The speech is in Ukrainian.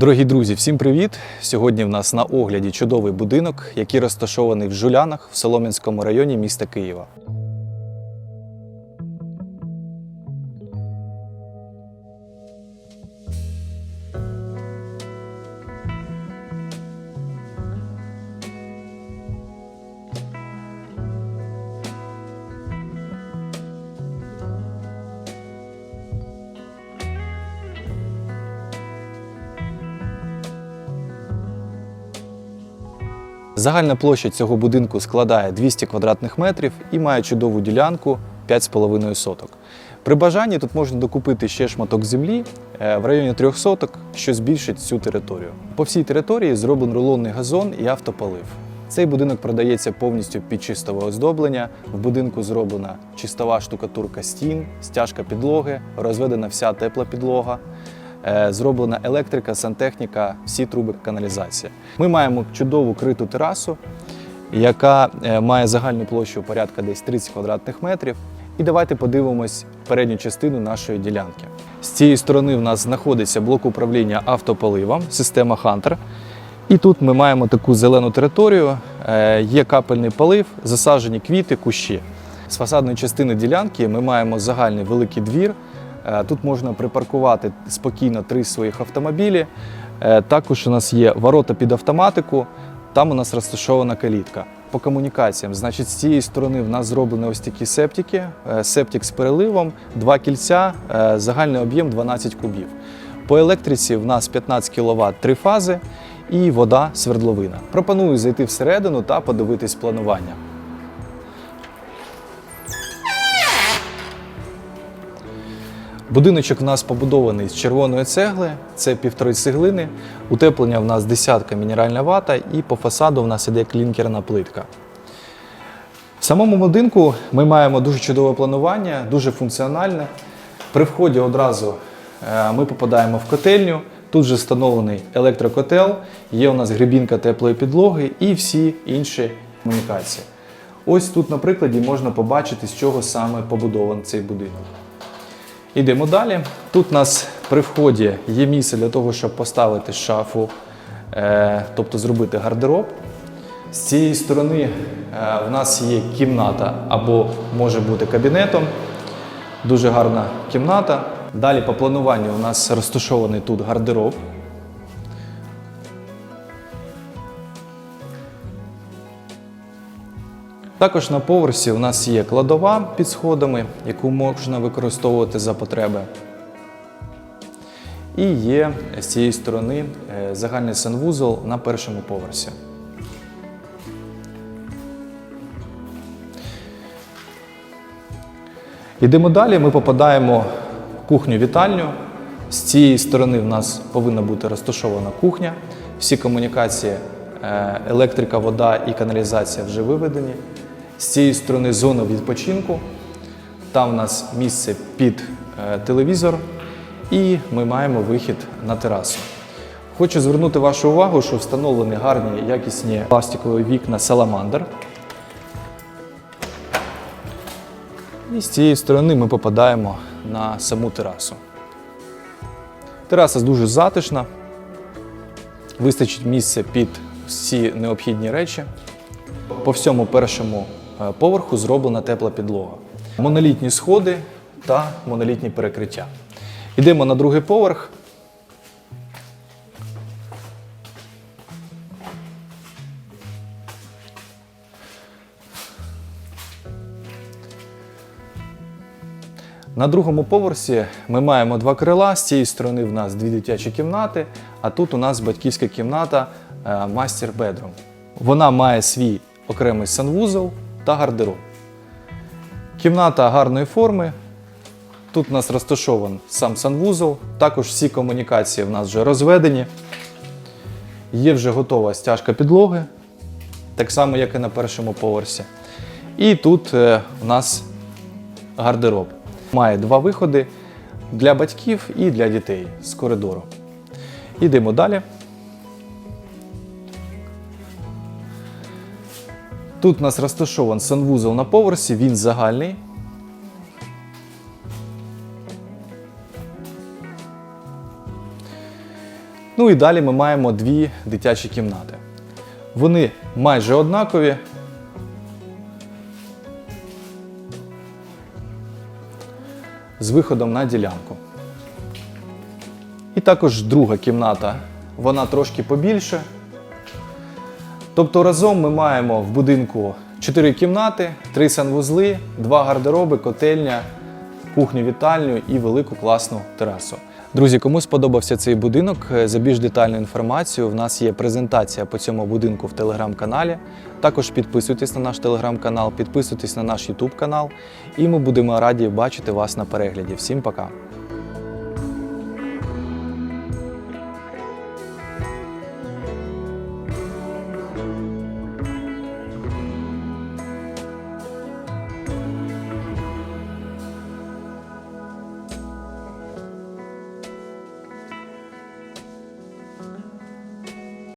Дорогі друзі, всім привіт! Сьогодні в нас на огляді чудовий будинок, який розташований в Жулянах в Солом'янському районі міста Києва. Загальна площа цього будинку складає 200 квадратних метрів і має чудову ділянку 5,5 соток. При бажанні тут можна докупити ще шматок землі е, в районі 3 соток, що збільшить цю територію. По всій території зроблений рулонний газон і автополив. Цей будинок продається повністю під чистове оздоблення. В будинку зроблена чистова штукатурка стін, стяжка підлоги, розведена вся тепла підлога. Е, Зроблена електрика, сантехніка, всі труби каналізація. Ми маємо чудову криту терасу, яка е, має загальну площу порядка десь 30 квадратних метрів. І давайте подивимось передню частину нашої ділянки. З цієї сторони в нас знаходиться блок управління автополивом, система Hunter. І тут ми маємо таку зелену територію, е, є капельний полив, засаджені квіти, кущі. З фасадної частини ділянки ми маємо загальний великий двір. Е, Тут можна припаркувати спокійно три своїх автомобілі. Е, Також у нас є ворота під автоматику, там у нас розташована калітка. По комунікаціям, значить, з цієї сторони в нас зроблені ось такі септики, Е, септик з переливом, два кільця, загальний об'єм 12 кубів. По електриці в нас 15 кВт, три фази і вода свердловина. Пропоную зайти всередину та подивитись планування. Будиночок у нас побудований з червоної цегли, це півтори цеглини. Утеплення в нас десятка мінеральна вата, і по фасаду в нас іде клінкерна плитка. В самому будинку ми маємо дуже чудове планування, дуже функціональне. При вході одразу е, ми попадаємо в котельню. Тут же встановлений електрокотел, є у нас грибінка теплої підлоги і всі інші комунікації. Ось тут на прикладі можна побачити, з чого саме побудований цей будинок. Йдемо далі. Тут у нас при вході є місце для того, щоб поставити шафу, е, тобто зробити гардероб. З цієї сторони е, в нас є кімната або може бути кабінетом. Дуже гарна кімната. Далі по плануванню у нас розташований тут гардероб. Також на поверсі у нас є кладова під сходами, яку можна використовувати за потреби. І є з цієї сторони е, загальний санвузол на першому поверсі. Йдемо далі, ми попадаємо в кухню-вітальню. З цієї сторони в нас повинна бути розташована кухня. Всі комунікації, е, електрика, вода і каналізація вже виведені. З цієї сторони зона відпочинку. Там у нас місце під е, телевізор, і ми маємо вихід на терасу. Хочу звернути вашу увагу, що встановлені гарні якісні пластикові вікна Salamander. І з цієї сторони ми попадаємо на саму терасу. Тераса дуже затишна, вистачить місця під всі необхідні речі. По всьому першому поверху зроблена тепла підлога. Монолітні сходи та монолітні перекриття. Йдемо на другий поверх. На другому поверсі ми маємо два крила. З цієї сторони в нас дві дитячі кімнати, а тут у нас батьківська кімната е, мастер бедрум. Вона має свій окремий санвузол та гардероб. Кімната гарної форми. Тут у нас розташований сам санвузол, також всі комунікації в нас вже розведені. Є вже готова стяжка підлоги, так само, як і на першому поверсі. І тут е, у нас гардероб. Має два виходи для батьків і для дітей з коридору. Йдемо далі. Тут у нас розташований санвузол на поверсі, він загальний. Ну і далі ми маємо дві дитячі кімнати. Вони майже однакові. З виходом на ділянку. І також друга кімната, вона трошки побільше. Тобто разом ми маємо в будинку 4 кімнати, 3 санвузли, 2 гардероби, котельня, кухню, вітальню і велику класну терасу. Друзі, кому сподобався цей будинок, е, за більш детальну інформацію в нас є презентація по цьому будинку в телеграм-каналі. Також підписуйтесь на наш телеграм-канал, підписуйтесь на наш ютуб канал, і ми будемо раді бачити вас на перегляді. Всім пока!